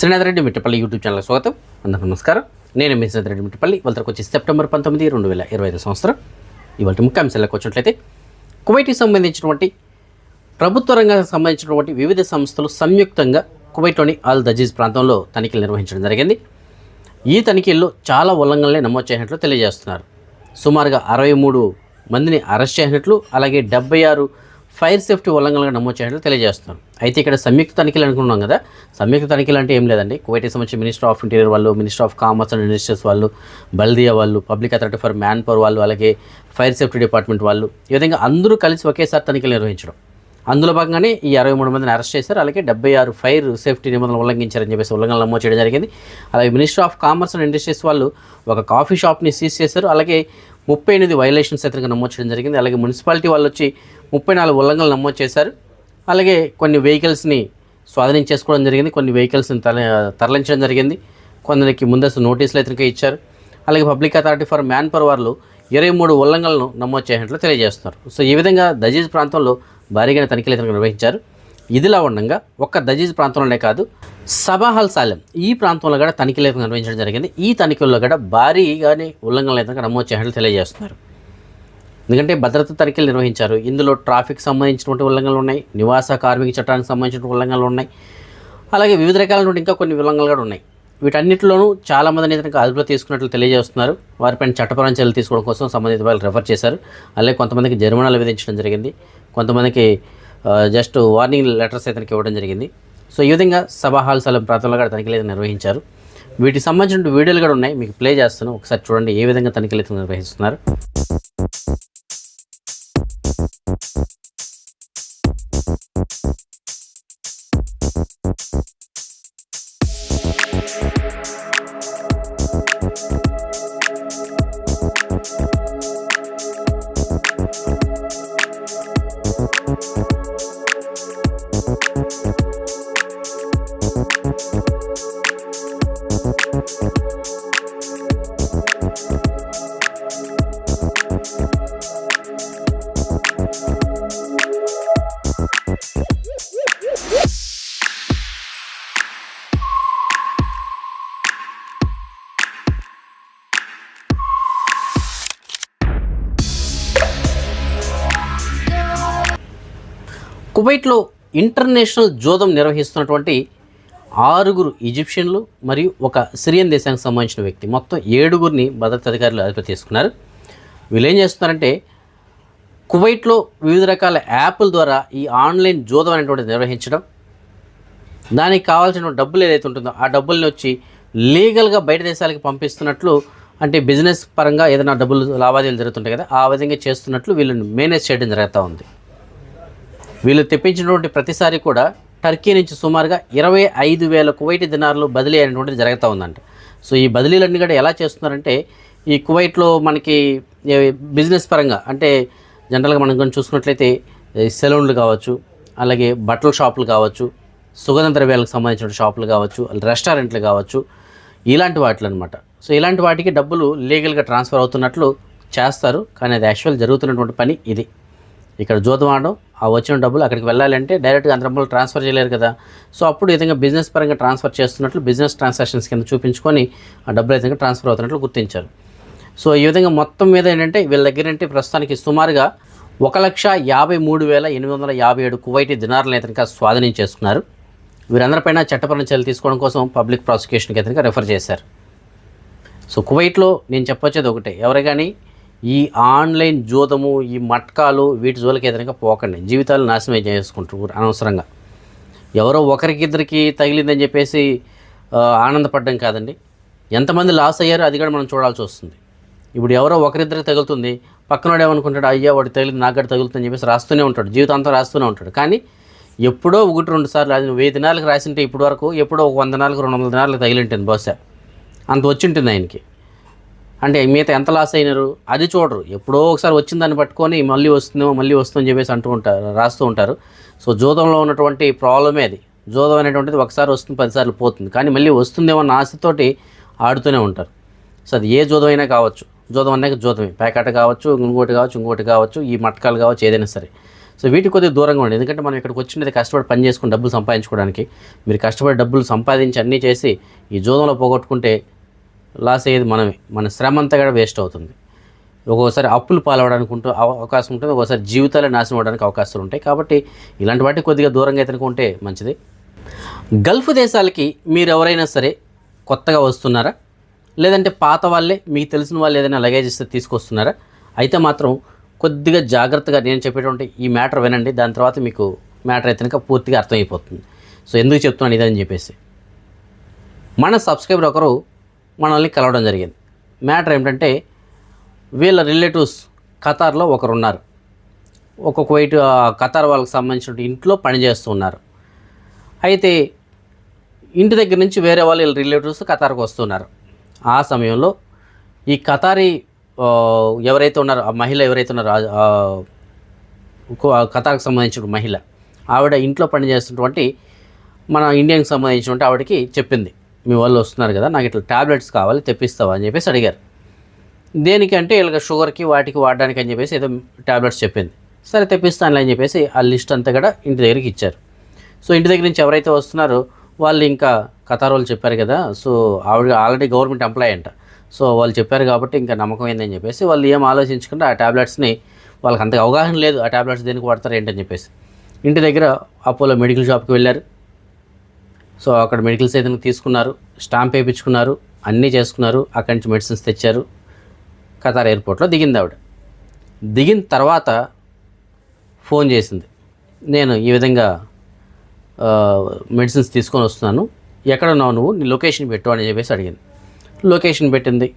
Srinath Reddy Mittapalli YouTube channel స్వాగతం. అందరూ నమస్కారం. నేను మీ శ్రీనాథ్ రెడ్డి మిట్టపల్లి. వాళ్ళకి వచ్చి సెప్టెంబర్ పంతొమ్మిది రెండు వేల ఇరవై ఐదు సంవత్సరం. ఇవాళ ముఖ్యాంశాలకు వచ్చినట్లయితే కువైట్కి సంబంధించినటువంటి ప్రభుత్వ రంగానికి సంబంధించినటువంటి వివిధ సంస్థలు సంయుక్తంగా కువైట్లోని అల్ దజీజ్ ప్రాంతంలో తనిఖీలు నిర్వహించడం జరిగింది. ఈ తనిఖీల్లో చాలా ఉల్లంఘనలే నమోదు చేసినట్లు తెలియజేస్తున్నారు. సుమారుగా అరవై మూడు మందిని అరెస్ట్ చేసినట్లు అలాగే డెబ్బై ఆరు ఫైర్ సేఫ్టీ ఉల్లంఘనలుగా నమోదు చేయడం తెలియజేస్తున్నారు. అయితే ఇక్కడ సంయుక్త తనిఖీలు అనుకున్నాం కదా. సంయుక్త తనిఖీలు అంటే ఏం లేదండి. కువైట్కి సంబంధించి మినిస్టర్ ఆఫ్ ఇంటీరియర్ వాళ్ళు minister of commerce and industries వాళ్ళు బల్దియా వాళ్ళు public authority for manpower వాళ్ళు అలాగే ఫైర్ సేఫ్టీ డిపార్ట్మెంట్ వాళ్ళు ఈ విధంగా అందరూ కలిసి ఒకేసారి తనిఖీలు నిర్వహించడం. అందులో భాగంగానే ఈ అరవై మూడు మందిని అరెస్ట్ చేశారు. అలాగే డెబ్బై ఆరు ఫైర్ సేఫ్టీ నిబంధనలు ఉల్లంఘించారని చెప్పేసి ఉల్లంఘనలు నమోదు చేయడం జరిగింది. అలాగే minister of commerce and industries వాళ్ళు ఒక కాఫీ షాప్ని సీజ్ చేశారు. అలాగే ముప్పై ఎనిమిది వైలేషన్స్ అయితే నమోదు చేయడం జరిగింది. అలాగే మున్సిపాలిటీ వాళ్ళు వచ్చి ముప్పై నాలుగు ఉల్లంఘనలు నమోదు చేశారు. అలాగే కొన్ని వెహికల్స్ని స్వాధీనం చేసుకోవడం జరిగింది. కొన్ని వెహికల్స్ని తర తరలించడం జరిగింది. కొందరికి ముందస్తు నోటీసులు అయితే ఇచ్చారు. అలాగే public authority for manpower వాళ్ళు ఇరవై మూడు ఉల్లంఘనలను నమోదు చేసినట్లు తెలియజేస్తున్నారు. సో ఈ విధంగా దజీజ్ ప్రాంతంలో భారీగా తనిఖీలు అయితే నిర్వహించారు. ఇదిలా ఉండగా ఒక్క దజీజ్ ప్రాంతంలోనే కాదు సబాహల్ సాలెం ఈ ప్రాంతంలో కూడా తనిఖీలు అయితే నిర్వహించడం జరిగింది. ఈ తనిఖీల్లో కూడా భారీగానే ఉల్లంఘనలు అయితే నమోదు చేసినట్లు తెలియజేస్తున్నారు. ఎందుకంటే భద్రత తనిఖీలు నిర్వహించారు. ఇందులో ట్రాఫిక్ సంబంధించినటువంటి ఉల్లంఘనలు ఉన్నాయి. నివాస కార్మిక చట్టానికి సంబంధించిన ఉల్లంఘనలు ఉన్నాయి. అలాగే వివిధ రకాలైనటువంటి ఇంకా కొన్ని ఉల్లంఘనలు కూడా ఉన్నాయి. వీటన్నిటిలోనూ చాలా మందిని అదుపులో తీసుకున్నట్లు తెలియజేస్తున్నారు. వారిపైన చట్టపరమైన చర్యలు తీసుకోవడం కోసం సంబంధిత వాళ్ళు రెఫర్ చేశారు. అలాగే కొంతమందికి జరిమానాలు విధించడం జరిగింది. కొంతమందికి జస్ట్ వార్నింగ్ లెటర్స్ అయితే ఇవ్వడం జరిగింది. సో ఈ విధంగా సభా హాల్ సలం ప్రాంతంలో కూడా తనిఖీలు అయితే నిర్వహించారు. వీటికి సంబంధించిన వీడియోలు కూడా ఉన్నాయి. మీకు ప్లే చేస్తాను. ఒకసారి చూడండి ఏ విధంగా తనిఖీలు అయితే నిర్వహిస్తున్నారు. కువైట్లో ఇంటర్నేషనల్ జోదం నిర్వహిస్తున్నటువంటి ఆరుగురు ఈజిప్షియన్లు మరియు ఒక సిరియన్ దేశానికి సంబంధించిన వ్యక్తి. మొత్తం ఏడుగురిని భద్రతా అధికారులు అదుపు తీసుకున్నారు. వీళ్ళు ఏం చేస్తున్నారంటే కువైట్లో వివిధ రకాల యాప్ల ద్వారా ఈ ఆన్లైన్ జోదం అనేటువంటిది నిర్వహించడం దానికి కావాల్సిన డబ్బులు ఏదైతే ఉంటుందో ఆ డబ్బుల్ని వచ్చి లీగల్గా బయట దేశాలకు పంపిస్తున్నట్లు అంటే బిజినెస్ పరంగా ఏదైనా డబ్బులు లావాదేవీలు జరుగుతుంటాయి కదా ఆ విధంగా చేస్తున్నట్లు వీళ్ళని మేనేజ్ చేయడం జరుగుతూ ఉంది. వీళ్ళు తెప్పించినటువంటి ప్రతిసారి కూడా టర్కీ నుంచి సుమారుగా ఇరవై ఐదు వేల కువైట్ దినార్లు బదిలీ అయినటువంటిది జరుగుతూ ఉందంట. సో ఈ బదిలీలన్నీ కూడా ఎలా చేస్తున్నారంటే ఈ కువైట్లో మనకి బిజినెస్ పరంగా అంటే జనరల్గా మనం కొన్ని చూసుకున్నట్లయితే సెలూన్లు కావచ్చు అలాగే బట్టల షాపులు కావచ్చు సుగంధ ద్రవ్యాలకు సంబంధించిన షాపులు కావచ్చు రెస్టారెంట్లు కావచ్చు ఇలాంటి వాటిలు అనమాట సో ఇలాంటి వాటికి డబ్బులు లీగల్గా ట్రాన్స్ఫర్ అవుతున్నట్లు చేస్తారు. కానీ అది యాక్చువల్ జరుగుతున్నటువంటి పని ఇది. ఇక్కడ జోతం ఆడడం ఆ వచ్చిన డబ్బులు అక్కడికి వెళ్ళాలంటే డైరెక్ట్గా అంత డబ్బులు ట్రాన్స్ఫర్ చేయలేరు కదా. సో అప్పుడు ఈ విధంగా బిజినెస్ పరంగా ట్రాన్స్ఫర్ చేస్తున్నట్లు బిజినెస్ ట్రాన్సాక్షన్స్ కింద చూపించుకొని ఆ డబ్బులు అయితే ట్రాన్స్ఫర్ అవుతున్నట్లు గుర్తించారు. సో ఈ విధంగా మొత్తం మీద ఏంటంటే వీళ్ళ దగ్గర అంటే ప్రస్తుతానికి సుమారుగా ఒక లక్ష యాభై మూడు వేల ఎనిమిది వందల యాభై ఏడు కువైటీ దినారులను ఇతనిక స్వాధీనం చేసుకున్నారు. వీరందరిపైన చట్టపరమైన చర్యలు తీసుకోవడం కోసం పబ్లిక్ ప్రాసిక్యూషన్కి ఇతనిక రెఫర్ చేశారు. సో కువైట్లో నేను చెప్పొచ్చేది ఒకటే ఎవరు కానీ ఈ ఆన్లైన్ జూతము ఈ మట్కాలు వీటి జోలికి ఎదురుగా పోకండి. జీవితాలు నాశనం చేసుకుంటారు అనవసరంగా. ఎవరో ఒకరికిద్దరికి తగిలిందని చెప్పేసి ఆనందపడడం కాదండి. ఎంతమంది లాస్ అయ్యారో అది కూడా మనం చూడాల్సి వస్తుంది. ఇప్పుడు ఎవరో ఒకరిద్దరికి తగులుతుంది. పక్కనోడు ఏమనుకుంటాడు అయ్యా వాడు తగిలింది నాకు కూడా తగులుతుందని చెప్పేసి రాస్తూనే ఉంటాడు. జీవితాంతం రాస్తూనే ఉంటాడు. కానీ ఎప్పుడో ఒకటి రెండు సార్లు అది వెయ్యి దినాలకు రాసింటే ఇప్పటి వరకు ఎప్పుడో ఒక వంద నాలుగు రెండు వందల దినాలకు తగిలింటుంది బహుశా. అంత వచ్చింటుంది ఆయనకి. అంటే మిగతా ఎంత లాస్ అయినారు అది చూడరు. ఎప్పుడో ఒకసారి వచ్చిన దాన్ని పట్టుకొని మళ్ళీ వస్తుందేమో మళ్ళీ వస్తుందని చెప్పేసి అంటూ ఉంటారు రాస్తూ ఉంటారు. సో జోదంలో ఉన్నటువంటి ప్రాబ్లమే అది. జోదం అనేటువంటిది ఒకసారి వస్తుంది పదిసార్లు పోతుంది. కానీ మళ్ళీ వస్తుందేమో అన్న ఆశతోటి ఆడుతూనే ఉంటారు. సో అది ఏ జోదం అయినా కావచ్చు. జోదం అన్నాక జోదమే. ప్యాకెట్ కావచ్చు ఇంకోటి కావచ్చు ఇంకోటి కావచ్చు ఈ మట్కాలు కావచ్చు ఏదైనా సరే. సో వీటి కొద్దిగా దూరంగా ఉండండి. ఎందుకంటే మనం ఇక్కడికి వచ్చినది కష్టపడి పని చేసుకుని డబ్బులు సంపాదించుకోవడానికి. మీరు కష్టపడి డబ్బులు సంపాదించి అన్నీ చేసి ఈ జూదంలో పోగొట్టుకుంటే లాస్ అయ్యేది మనమే. మన శ్రమ అంతా కూడా వేస్ట్ అవుతుంది. ఒక్కోసారి అప్పులు పాలవడానికి ఉంటూ అవకాశం ఉంటుంది. ఒక్కోసారి జీవితాలే నాశనం అవ్వడానికి అవకాశాలు ఉంటాయి. కాబట్టి ఇలాంటి వాటికి కొద్దిగా దూరంగా ఎత్తుకుంటే మంచిది. గల్ఫ్ దేశాలకి మీరు ఎవరైనా సరే కొత్తగా వస్తున్నారా? లేదంటే పాత వాళ్ళే మీకు తెలిసిన వాళ్ళు ఏదైనా లగేజ్ ఇస్తే తీసుకొస్తున్నారా? అయితే మాత్రం కొద్దిగా జాగ్రత్తగా నేను చెప్పేటువంటి ఈ మ్యాటర్ వినండి. దాని తర్వాత మీకు మ్యాటర్ అయితే పూర్తిగా అర్థమైపోతుంది. సో ఎందుకు చెప్తున్నాను ఇదని చెప్పేసి. మన సబ్స్క్రైబర్ ఒకరు మనల్ని కలవడం జరిగింది. మ్యాటర్ ఏమిటంటే వీళ్ళ రిలేటివ్స్ ఖతార్లో ఒకరు ఉన్నారు ఒక కువైట్ ఖతార్ వాళ్ళకి సంబంధించిన ఇంట్లో పనిచేస్తూ ఉన్నారు అయితే ఇంటి దగ్గర నుంచి వేరే వాళ్ళు రిలేటివ్స్ ఖతార్కి వస్తున్నారు. ఆ సమయంలో ఈ ఖతారీ ఎవరైతే ఉన్నారో ఆ మహిళ ఎవరైతే ఉన్నారో ఖతార్కి సంబంధించిన మహిళ ఆవిడ ఇంట్లో పనిచేస్తున్నటువంటి మన ఇండియాకి సంబంధించినటువంటి ఆవిడకి చెప్పింది. మీ వాళ్ళు వస్తున్నారు కదా నాకు ఇట్లా టాబ్లెట్స్ కావాలి తెప్పిస్తావా అని చెప్పేసి అడిగారు. దేనికంటే ఇలాగ షుగర్కి వాటికి వాడడానికి అని చెప్పేసి ఏదో టాబ్లెట్స్ చెప్పింది. సరే తెప్పిస్తానులే అని చెప్పేసి ఆ లిస్ట్ అంతా కూడా ఇంటి దగ్గరికి ఇచ్చారు. సో ఇంటి దగ్గర నుంచి ఎవరైతే వస్తున్నారో వాళ్ళు ఇంకా కతార్ వాళ్ళు చెప్పారు కదా సో ఆవిడ ఆల్రెడీ గవర్నమెంట్ ఎంప్లాయ్ అంట. సో వాళ్ళు చెప్పారు కాబట్టి ఇంకా నమ్మకం ఏందని చెప్పేసి వాళ్ళు ఏం ఆలోచించకుండా ఆ టాబ్లెట్స్ని వాళ్ళకి అంత అవగాహన లేదు ఆ ట్యాబ్లెట్స్ దేనికి వాడతారు ఏంటని చెప్పేసి. ఇంటి దగ్గర అపోలో మెడికల్ షాప్కి వెళ్ళారు. సో అక్కడ మెడికల్స్ ఏదైనా తీసుకున్నారు స్టాంప్ వేయించుకున్నారు అన్నీ చేసుకున్నారు అక్కడి నుంచి మెడిసిన్స్ తెచ్చారు. ఖతార్ ఎయిర్పోర్ట్లో దిగింది ఆవిడ. దిగిన తర్వాత ఫోన్ చేసింది. నేను ఈ విధంగా మెడిసిన్స్ తీసుకొని వస్తున్నాను. ఎక్కడ ఉన్నావు నువ్వు? నీ లొకేషన్ పెట్టు అని చెప్పేసి అడిగింది. లొకేషన్ పెట్టింది.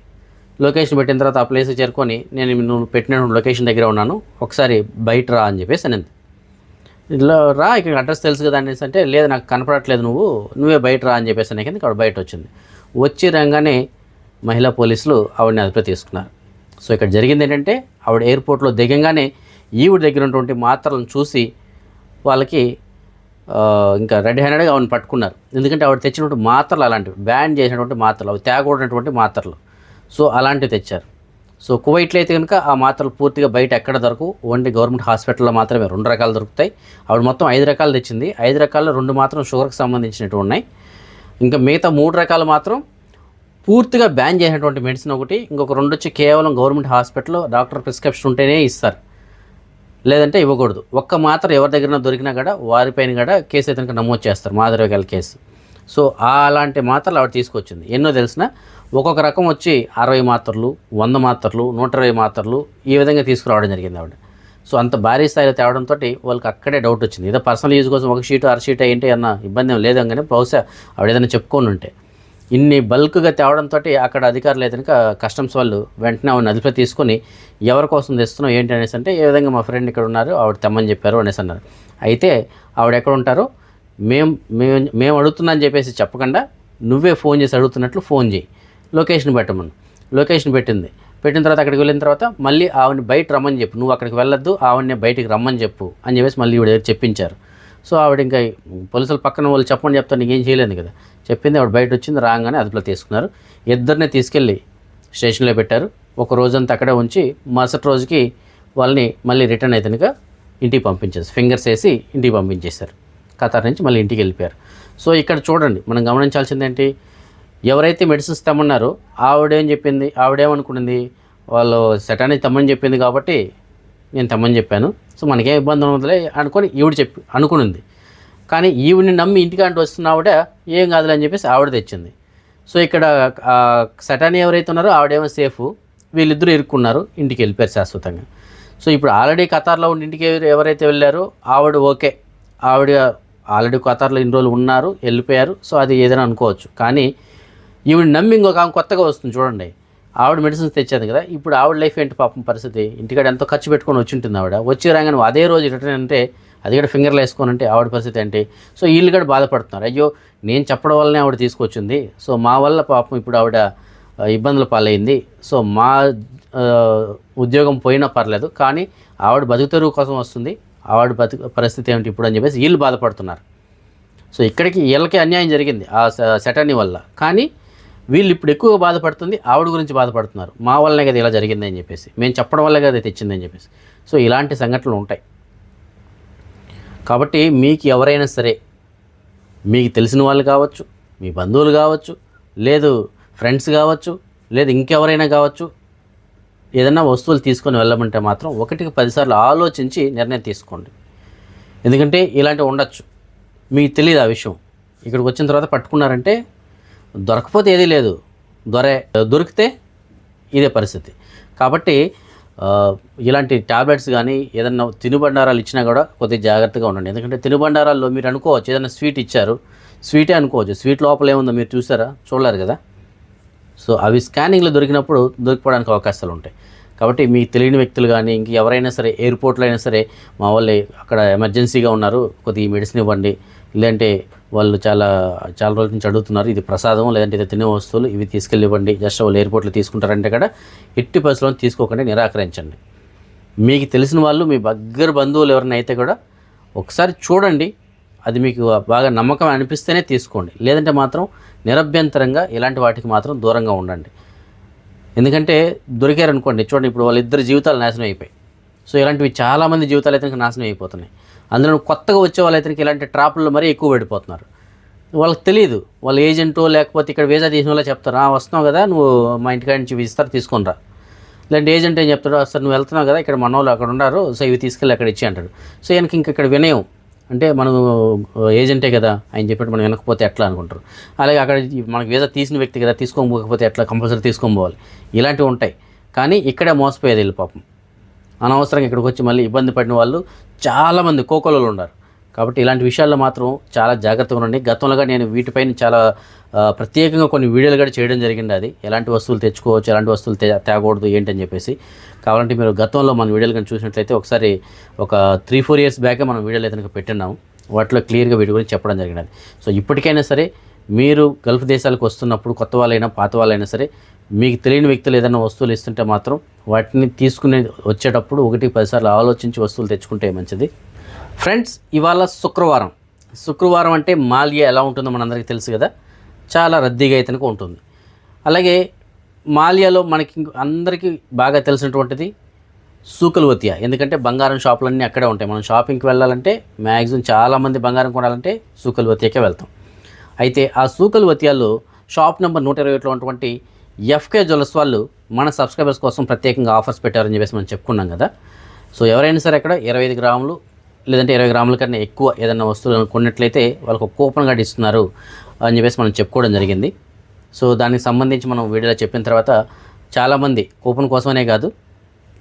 లొకేషన్ పెట్టిన తర్వాత ఆ ప్లేస్కి చేరుకొని నేను నువ్వు పెట్టిన లొకేషన్ దగ్గర ఉన్నాను. ఒకసారి బయట రా అని చెప్పేసి అనింది. ఇట్లా రా ఇక్కడ అడ్రస్ తెలుసు కదా అనేసి అంటే లేదు నాకు కనపడట్లేదు నువ్వు నువ్వే బయట రా అని చెప్పేసి అనేకి ఆవిడ బయట వచ్చింది. వచ్చి రంగానే మహిళా పోలీసులు ఆవిడని అదుపులో తీసుకున్నారు. సో ఇక్కడ జరిగింది ఏంటంటే ఆవిడ ఎయిర్పోర్ట్లో దిగంగానే ఈవిడ దగ్గర ఉన్నటువంటి మాత్రలను చూసి వాళ్ళకి ఇంకా రెడ్ హ్యాండెడ్గా ఆవిడని పట్టుకున్నారు. ఎందుకంటే ఆవిడ తెచ్చినటువంటి మాత్రలు అలాంటివి బ్యాన్ చేసినటువంటి మాత్రలు అవి తేగకూడనటువంటి మాత్రలు. సో అలాంటివి తెచ్చారు. సో కువైట్లో అయితే కనుక ఆ మాత్రలు పూర్తిగా బయట ఎక్కడ దొరకవు. ఓన్లీ గవర్నమెంట్ హాస్పిటల్లో మాత్రమే రెండు రకాలు దొరుకుతాయి. ఆవిడ మొత్తం ఐదు రకాలు తెచ్చింది. ఐదు రకాల్లో రెండు మాత్రం షుగర్కి సంబంధించినవి ఉన్నాయి. ఇంకా మిగతా మూడు రకాలు మాత్రం పూర్తిగా బ్యాన్ చేసినటువంటి మెడిసిన్ ఒకటి. ఇంకొక రెండు వచ్చి కేవలం గవర్నమెంట్ హాస్పిటల్లో డాక్టర్ ప్రిస్క్రిప్షన్ ఉంటేనే ఇస్తారు. లేదంటే ఇవ్వకూడదు. ఒక్క మాత్రం ఎవరి దగ్గర దొరికినా కూడా వారిపైన కూడా కేసు అయితే నమోదు చేస్తారు. మాదరవేగాల కేసు. సో అలాంటి మాత్రలు ఆవిడ తీసుకొచ్చింది. ఎన్నో తెలిసిన ఒక్కొక్క రకం వచ్చి అరవై మాత్రలు వంద మాత్రలు నూట ఇరవై మాత్రలు ఈ విధంగా తీసుకురావడం జరిగింది ఆవిడ. సో అంత భారీ స్థాయిలో తేవడంతో వాళ్ళకి అక్కడే డౌట్ వచ్చింది. ఏదో పర్సనల్ యూజ్ కోసం ఒక షీటు అర షీట్ ఏంటి అన్న ఇబ్బంది ఏం లేదు కానీ బహుశా ఆవిడ ఏదైనా చెప్పుకొని ఉంటే. ఇన్ని బల్క్గా తేవడంతో అక్కడ అధికారులు అయితే కస్టమ్స్ వాళ్ళు వెంటనే ఆవిడ నదిపై తీసుకొని ఎవరి కోసం తెస్తున్నావు ఏంటి అనేసి అంటే ఏ విధంగా మా ఫ్రెండ్ ఇక్కడ ఉన్నారు ఆవిడ తెమ్మని చెప్పారు అనేసి అన్నారు. అయితే ఆవిడ ఎక్కడ ఉంటారో? మేము మేము మేము అడుగుతున్నా అని చెప్పేసి చెప్పకుండా నువ్వే ఫోన్ చేసి అడుగుతున్నట్లు ఫోన్ చేయి. లొకేషన్ పెట్టమను. లొకేషన్ పెట్టింది. పెట్టిన తర్వాత అక్కడికి వెళ్ళిన తర్వాత మళ్ళీ ఆవిడని బయట రమ్మని చెప్పు. నువ్వు అక్కడికి వెళ్ళొద్దు ఆవిడని బయటికి రమ్మని చెప్పు అని చెప్పేసి మళ్ళీ ఈవిడ దగ్గర చెప్పించారు. సో ఆవిడ ఇంకా పోలీసులు పక్కన వాళ్ళు చెప్పమని చెప్తాను నీకేం చేయలేదు కదా. చెప్పింది ఆవిడ బయట వచ్చింది రాగానే అదుపులో తీసుకున్నారు. ఇద్దరిని తీసుకెళ్ళి స్టేషన్లో పెట్టారు. ఒక రోజంతా అక్కడే ఉంచి మరుసటి రోజుకి వాళ్ళని మళ్ళీ రిటర్న్ అయితే ఇంటికి పంపించేసి ఫింగర్స్ వేసి ఇంటికి పంపించేశారు. ఖతార్ నుంచి మళ్ళీ ఇంటికి వెళ్ళిపోయారు. సో ఇక్కడ చూడండి మనం గమనించాల్సింది ఏంటి? ఎవరైతే మెడిసిన్స్ తెమ్మన్నారో ఆవిడేం చెప్పింది? ఆవిడేమనుకున్నది వాళ్ళు సెటాని తెమ్మని చెప్పింది కాబట్టి నేను తెమ్మని చెప్పాను. సో మనకేం ఇబ్బంది ఉండదులే అనుకొని ఈవిడ చెప్పి అనుకునింది. కానీ ఈవిడిని నమ్మి ఇంటికాంటి వస్తున్న ఆవిడ ఏం కాదులే అని చెప్పేసి ఆవిడ తెచ్చింది. సో ఇక్కడ ఆ, సెటాని ఎవరైతే ఉన్నారో ఆవిడేమో సేఫ్. వీళ్ళిద్దరూ ఇరుక్కున్నారు ఇంటికి వెళ్ళిపోయారు శాశ్వతంగా. సో ఇప్పుడు ఆల్రెడీ ఖతార్లో ఉండి ఇంటికి ఎవరైతే వెళ్ళారో ఆవిడ ఓకే. ఆవిడ ఆల్రెడీ ఖతార్లో ఇన్ని రోజులు ఉన్నారు వెళ్ళిపోయారు. సో అది ఏదైనా అనుకోవచ్చు. కానీ ఈవిడ నమ్మి ఇంకొక ఆమె కొత్తగా వస్తుంది చూడండి. ఆవిడ మెడిసిన్స్ తెచ్చేది కదా ఇప్పుడు ఆవిడ లైఫ్ ఏంటి పాపం పరిస్థితి? ఇంటికాడ ఎంతో ఖర్చు పెట్టుకొని వచ్చి ఉంటుంది ఆవిడ. వచ్చి రాగానే అదే రోజు రిటర్న్ అంటే అది కూడా ఫింగర్లు వేసుకొని అంటే ఆవిడ పరిస్థితి ఏంటి? సో వీళ్ళు కూడా బాధపడుతున్నారు. అయ్యో నేను చెప్పడం వల్లనే ఆవిడ తీసుకొచ్చింది. సో మా వల్ల పాపం ఇప్పుడు ఆవిడ ఇబ్బందుల ఇబ్బందులు పాలైంది. సో మా ఉద్యోగం పోయినా పర్లేదు కానీ ఆవిడ బతుకుతెరువు కోసం వస్తుంది. ఆవిడ బతుకు పరిస్థితి ఏమిటి ఇప్పుడు అని చెప్పేసి వీళ్ళు బాధపడుతున్నారు. సో ఇక్కడికి వీళ్ళకి అన్యాయం జరిగింది ఆ సెటర్నీ వల్ల. కానీ వీళ్ళు ఇప్పుడు ఎక్కువగా బాధపడుతుంది ఆవిడ గురించి బాధపడుతున్నారు. మా వల్లనే కదా ఇలా జరిగిందని చెప్పేసి. మేము చెప్పడం వల్లే కదా తెచ్చిందని చెప్పేసి. సో ఇలాంటి సంఘటనలు ఉంటాయి. కాబట్టి మీకు ఎవరైనా సరే మీకు తెలిసిన వాళ్ళు కావచ్చు మీ బంధువులు కావచ్చు లేదు ఫ్రెండ్స్ కావచ్చు లేదు ఇంకెవరైనా కావచ్చు ఏదైనా వస్తువులు తీసుకొని వెళ్ళమంటే మాత్రం ఒకటికి పదిసార్లు ఆలోచించి నిర్ణయం తీసుకోండి. ఎందుకంటే ఇలాంటివి ఉండొచ్చు. మీకు తెలియదు ఆ విషయం. ఇక్కడికి వచ్చిన తర్వాత పట్టుకున్నారంటే దొరకపోతే ఏదీ లేదు. దొరే దొరికితే ఇదే పరిస్థితి. కాబట్టి ఇలాంటి టాబ్లెట్స్ కానీ ఏదన్నా తినుబండారాలు ఇచ్చినా కూడా కొద్దిగా జాగ్రత్తగా ఉండండి. ఎందుకంటే తినుబండారాల్లో మీరు అనుకోవచ్చు ఏదైనా స్వీట్ ఇచ్చారు స్వీటే అనుకోవచ్చు. స్వీట్ లోపల ఏముందో మీరు చూసారా? చూడలేరు కదా? సో అవి స్కానింగ్లో దొరికినప్పుడు దొరికిపోవడానికి అవకాశాలు ఉంటాయి. కాబట్టి మీకు తెలియని వ్యక్తులు కానీ ఇంక ఎవరైనా సరే ఎయిర్పోర్ట్లో అయినా సరే మా వాళ్ళు అక్కడ ఎమర్జెన్సీగా ఉన్నారు. కొద్దిగా మెడిసిన్ ఇవ్వండి. లేదంటే వాళ్ళు చాలా చాలా రోజుల నుంచి అడుగుతున్నారు ఇది ప్రసాదం లేదంటే ఇది తినే వస్తువులు ఇవి తీసుకెళ్ళివ్వండి జస్ట్ వాళ్ళు ఎయిర్పోర్ట్లో తీసుకుంటారంటే కూడా ఎట్టి పరిస్థితుల్లో తీసుకోకుండా నిరాకరించండి. మీకు తెలిసిన వాళ్ళు మీ దగ్గర బంధువులు ఎవరైనా అయితే కూడా ఒకసారి చూడండి అది మీకు బాగా నమ్మకం అనిపిస్తేనే తీసుకోండి. లేదంటే మాత్రం నిరభ్యంతరంగా ఇలాంటి వాటికి మాత్రం దూరంగా ఉండండి. ఎందుకంటే దొరికారనుకోండి చూడండి ఇప్పుడు వాళ్ళిద్దరు జీవితాలు నాశనం అయిపోయాయి. సో ఇలాంటివి చాలామంది జీవితాలు అయితే నాశనం అయిపోతున్నాయి. అందులో కొత్తగా వచ్చే వాళ్ళైతే ఇలాంటి ట్రాపుల్లో మరీ ఎక్కువ పడిపోతున్నారు. వాళ్ళకి తెలియదు వాళ్ళ ఏజెంటో లేకపోతే ఇక్కడ వీసా తీసిన వాళ్ళే చెప్తారు "ఆ, వస్తున్నావు కదా నువ్వు మా ఇంటికాడ నుంచి ఇస్తారు తీసుకొని రా. లేదంటే ఏజెంట్ ఏం చెప్తాడు సార్ నువ్వు వెళ్తున్నావు కదా ఇక్కడ మన వాళ్ళు అక్కడ ఉన్నారు సో ఇవి తీసుకెళ్ళి అక్కడ ఇచ్చి అంటాడు. సో ఈయనకి ఇంక ఇక్కడ వినయం. అంటే మనం ఏజెంటే కదా ఆయన చెప్పినట్టు మనం వినకపోతే ఎట్లా అనుకుంటారు. అలాగే అక్కడ మనకు మనకి వీసా తీసిన వ్యక్తి కదా తీసుకోకపోతే ఎట్లా కంపల్సరీ తీసుకొని పోవాలి. ఇలాంటివి ఉంటాయి. కానీ ఇక్కడే మోసపోయేది వెళ్ళి పాపం. అనవసరంగా ఇక్కడికి వచ్చి మళ్ళీ ఇబ్బంది పడిన వాళ్ళు చాలామంది కోకోలలో ఉన్నారు. కాబట్టి ఇలాంటి విషయాల్లో మాత్రం చాలా జాగ్రత్తగా ఉండండి. గతంలో నేను వీటిపైన చాలా ప్రత్యేకంగా కొన్ని వీడియోలు కూడా చేయడం జరిగింది అది. ఎలాంటి వస్తువులు తెచ్చుకోవచ్చు ఎలాంటి వస్తువులు తే తేకూడదు ఏంటని చెప్పేసి. కావాలంటే మీరు గతంలో మన వీడియోలు కానీ చూసినట్లయితే ఒకసారి ఒక త్రీ ఫోర్ ఇయర్స్ బ్యాకే మనం వీడియోలు అయితే కనుక పెట్టినాము వాటిలో క్లియర్గా వీటి గురించి చెప్పడం జరిగినది. సో ఇప్పటికైనా సరే మీరు గల్ఫ్ దేశాలకు వస్తున్నప్పుడు కొత్త వాళ్ళైనా పాత వాళ్ళైనా సరే మీకు తెలియని వ్యక్తులు ఏదైనా వస్తువులు ఇస్తుంటే మాత్రం వాటిని తీసుకునే వచ్చేటప్పుడు ఒకటి పదిసార్లు ఆలోచించి వస్తువులు తెచ్చుకుంటే మంచిది. ఫ్రెండ్స్ ఇవాళ శుక్రవారం. శుక్రవారం అంటే మాల్యా ఎలా ఉంటుందో మనందరికీ తెలుసు కదా? చాలా రద్దీగా అయితేనే ఉంటుంది. అలాగే మాల్యాలో మనకి అందరికీ బాగా తెలిసినటువంటిది సూకల్వతియా. ఎందుకంటే బంగారం షాపులన్నీ అక్కడే ఉంటాయి. మనం షాపింగ్కి వెళ్ళాలంటే మ్యాక్సిమం చాలామంది బంగారం కొనాలంటే సూకల్వతియాకే వెళ్తాం. అయితే ఆ సూకల్వతియాలో షాప్ నెంబర్ నూట ఇరవై ఒకటిలో ఉన్నటువంటి ఎఫ్కే జ్యువెల్స్ వాళ్ళు మన సబ్స్క్రైబర్స్ కోసం ప్రత్యేకంగా ఆఫర్స్ పెట్టారని చెప్పేసి మనం చెప్పుకున్నాం కదా. సో ఎవరైనా సరే అక్కడ ఇరవై ఐదు గ్రాములు లేదంటే ఇరవై గ్రాముల కన్నా ఎక్కువ ఏదైనా వస్తువులను కొన్నట్లయితే వాళ్ళకు కూపన్ కార్డు ఇస్తున్నారు అని చెప్పేసి మనం చెప్పుకోవడం జరిగింది. సో దానికి సంబంధించి మనం వీడియోలో చెప్పిన తర్వాత చాలామంది కూపన్ కోసమనే కాదు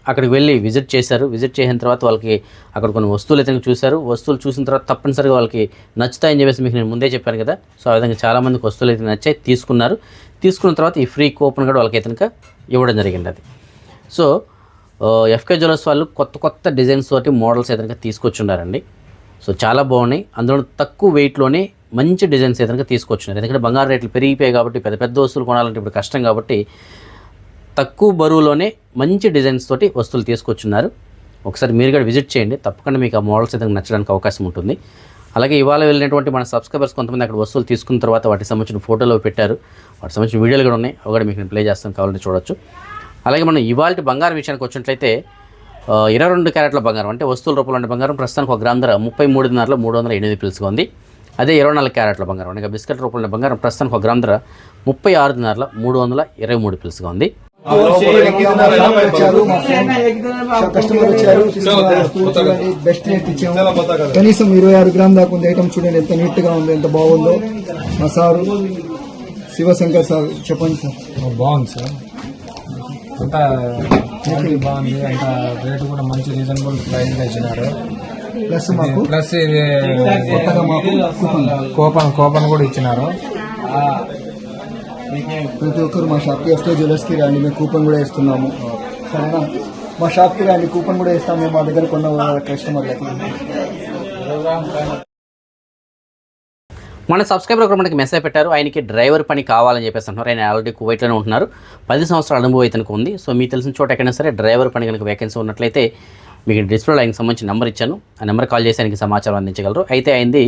అక్కడికి వెళ్ళి విజిట్ చేశారు. విజిట్ చేసిన తర్వాత వాళ్ళకి అక్కడ కొన్ని వస్తువులు అయితే చూశారు. వస్తువులు చూసిన తర్వాత తప్పనిసరిగా వాళ్ళకి నచ్చుతాయని చెప్పేసి మీకు నేను ముందే చెప్పాను కదా. సో ఆ విధంగా చాలామందికి వస్తువులు అయితే నచ్చాయి తీసుకున్నారు. తీసుకున్న తర్వాత ఈ ఫ్రీ కూపన్ కూడా వాళ్ళకి అయితే ఇవ్వడం జరిగింది అది. సో ఎఫ్కే జ్యువెలర్స్ వాళ్ళు కొత్త కొత్త డిజైన్స్ తోటి మోడల్స్ అయితే తీసుకొచ్చున్నారండి. సో చాలా బాగున్నాయి. అందులో తక్కువ వెయిట్లోనే మంచి డిజైన్స్ అయితే కనుక తీసుకొచ్చున్నారు. ఎందుకంటే బంగారు రేట్లు పెరిగిపోయాయి కాబట్టి పెద్ద పెద్ద వస్తువులు కొనాలంటే ఇప్పుడు కష్టం కాబట్టి తక్కువ బరువులోనే మంచి డిజైన్స్ తోటి వస్తువులు తీసుకొచ్చున్నారు. ఒకసారి మీరు కూడా విజిట్ చేయండి. తప్పకుండా మీకు ఆ మోడల్స్ అయితే నచ్చడానికి అవకాశం ఉంటుంది. అలాగే ఇవాళ వెళ్ళినటువంటి మన సబ్స్క్రైబర్స్ కొంతమంది అక్కడ వస్తువులు తీసుకున్న తర్వాత వాటికి సంబంధించిన ఫోటోలు పెట్టారు. వాటికి సంబంధించిన వీడియోలు కూడా ఉన్నాయి. అవి కూడా మీకు నేను ప్లే చేస్తాను కావాలంటే చూడొచ్చు. అలాగే మనం ఇవాళ బంగారం విషయానికి వచ్చినట్లయితే ఇరవై రెండు క్యారెట్ల బంగారం అంటే వస్తువుల రూపంలో ఉండే బంగారం ప్రస్తుతానికి ఒక గ్రామ్ ధర ముప్పై మూడున్నరలో మూడు వందల ఎనిమిది పిలుసుగా ఉంది. అదే ఇరవై నాలుగు క్యారెట్ల బంగారం. అంటే బిస్కెట్ రూపంలో ఉండే బంగారం ప్రస్తుతానికి ఒక గ్రామ్ ధర ముప్పై ఆరున్నరలో మూడు వందల ఇరవై మూడు పిలుసుగా ఉంది. కస్టమర్ వచ్చారు. బెస్ట్ రేట్ ఇచ్చాము కనీసం ఇరవై ఆరు గ్రామ్ దాకా ఉంది. ఐటమ్ చూడండి ఎంత నీట్గా ఉంది ఎంత బాగుందో. మా సారు శివశంకర్ సార్ చెప్పండి సార్. బాగుంది సార్. అంతా క్వాలిటీ బాగుంది. అంత రేటు కూడా మంచి రీజనబుల్ ప్రైస్ ఇచ్చినారు. ప్లస్ మాకు? ప్లస్ ఇది కొత్తగా మాకు కూపన్. కూపన్ కూపన్ కూడా ఇచ్చినారు. ప్రతి ఒక్కరు మా షాప్కి వస్తే జ్యువెలర్స్కి రండి మేము కూపన్ కూడా ఇస్తున్నాము. సరేనా? మా షాప్కి రండి కూపన్ కూడా ఇస్తాం. మేము మా దగ్గర కొన్న కస్టమర్లకి మన సబ్స్క్రైబర్ ఒకరు మనకి మెసేజ్ పెట్టారు. ఆయనకి డ్రైవర్ పని కావాలని చెప్పేసి అంటున్నారు. ఆయన ఆల్రెడీ కువైట్లోనే ఉంటున్నారు. పది సంవత్సరాల అనుభవం అయితే ఉంది. సో మీకు తెలిసిన చోట ఎక్కడైనా సరే డ్రైవర్ పని కనుక వేకెన్సీ ఉన్నట్లయితే మీకు డిస్ప్లేలో ఆయనకి సంబంధించిన నెంబర్ ఇచ్చాను. ఆ నెంబర్ కాల్ చేసి ఆయనకి సమాచారం అందించగలరు. అయితే అయింది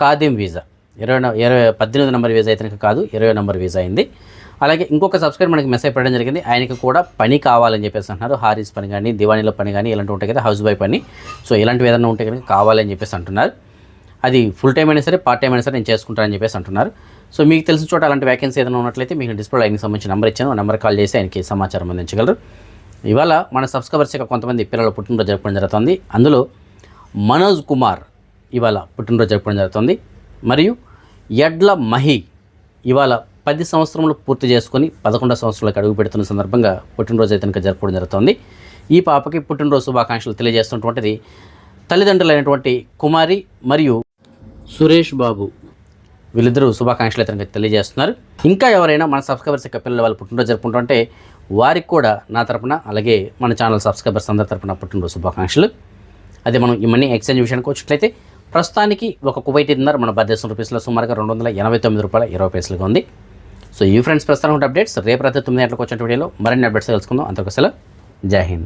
ఖాదీం వీసా. ఇరవై ఇరవై పద్దెనిమిది నెంబర్ వీసా అయితే కాదు ఇరవై నెంబర్ వీసా అయింది. అలాగే ఇంకొక సబ్స్క్రైబర్ మనకి మెసేజ్ పెట్టడం జరిగింది. ఆయనకి కూడా పని కావాలని చెప్పేసి అంటున్నారు. హారీస్ పని కానీ దివాణిలో పని కానీ ఇలాంటివి ఉంటాయి కదా హౌస్ బై పని సో ఇలాంటివి ఏదైనా ఉంటే కనుక కావాలని చెప్పేసి అంటున్నారు. అది ఫుల్ టైం అయినా సరే పార్ట్ టైం అయినా సరే నేను చేసుకుంటానని చెప్పేసి అంటున్నారు. సో మీకు తెలిసిన చోట అలాంటి వ్యాకెన్సీ ఏదైనా ఉన్నట్లయితే మీకు డిస్ప్లే ఆయనకి సంబంధించిన నెంబర్ ఇచ్చాను. ఆ నెంబర్ కాల్ చేసి ఆయనకి సమాచారం అందించగలరు. ఇవాళ మన సబ్స్క్రైబర్స్ యొక్క కొంతమంది పిల్లల పుట్టినరోజు జరపడం జరుగుతుంది. అందులో మనోజ్ కుమార్ ఇవాళ పుట్టినరోజు జరపడం జరుగుతుంది. మరియు ఎడ్ల మహి ఇవాళ పది సంవత్సరములు పూర్తి చేసుకొని పదకొండో సంవత్సరాలకు అడుగు పెడుతున్న సందర్భంగా పుట్టినరోజు అయితే కనుక జరుపుకోవడం జరుగుతుంది. ఈ పాపకి పుట్టినరోజు శుభాకాంక్షలు తెలియజేస్తున్నటువంటిది తల్లిదండ్రులైనటువంటి కుమారి మరియు సురేష్ బాబు వీళ్ళిద్దరూ శుభాకాంక్షలు అయితే కనుక తెలియజేస్తున్నారు. ఇంకా ఎవరైనా మన సబ్స్క్రైబర్స్ యొక్క పిల్లలు వాళ్ళు పుట్టినరోజు జరుపుకుంటుంటే వారికి కూడా నా తరపున అలాగే మన ఛానల్ సబ్స్క్రైబర్స్ అందరి తరపున పుట్టినరోజు శుభాకాంక్షలు. అదే మనం ఈ మనీ ఎక్స్చేంజ్ విషయానికి వచ్చినట్లయితే ప్రస్తుతానికి ఒక కువైట్ ఇన్నర్ మన భారతదేశం రూపీస్లో సుమారుగా రెండు వందల ఎనభై తొమ్మిది రూపాయల ఇరవై పైసలుగా ఉంది. సో ఈ ఫ్రెండ్స్ ప్రస్తుతం అప్డేట్స్ రేపు రాత్రి తొమ్మిది గంటలకు వచ్చిన వీడియోలో మరిన్ని అప్డేట్స్ తెలుసుకుందాం. అంతకు సెలవు. జై హింద్.